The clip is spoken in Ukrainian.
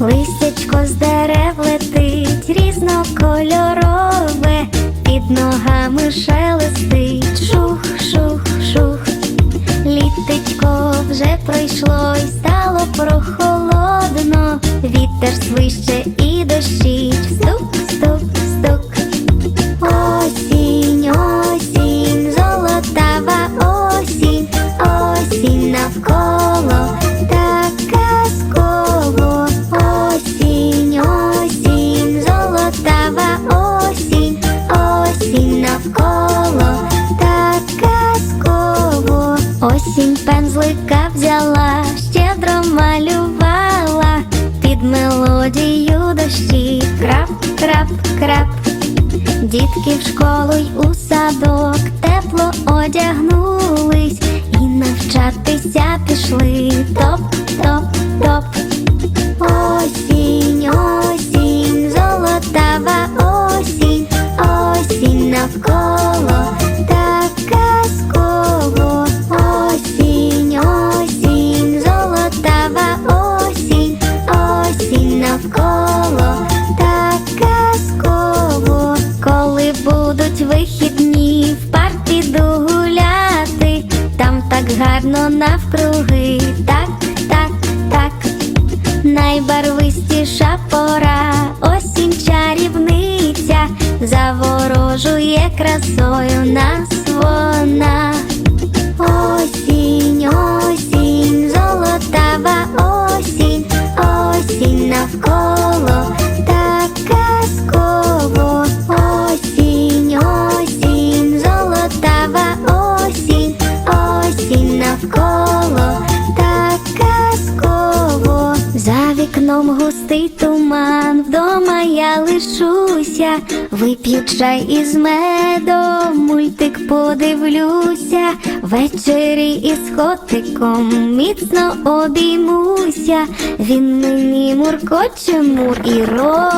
Листячко з дерев летить різнокольорове, під ногами шелестить стало прохолодно. Вітер свище і дощить, стук, стук, стук. Осінь, осінь, золотава осінь, осінь навколо. Осінь, осінь, золотава мелодію дощі. Крап, крап, крап. Дітки в школу й у садок тепло одягнулись і навчатися пішли. Топ, топ, навколо так казково. Коли будуть вихідні, в парк піду гуляти, там так гарно навкруги, так, так, так. Найбарвистіша пора, осінь чарівниця, заворожує красою нас вікном густий туман, вдома я лишуся, вип'ю чай із медом, мультик подивлюся, ввечері із котиком міцно обіймуся. Він мені муркоче мур і робить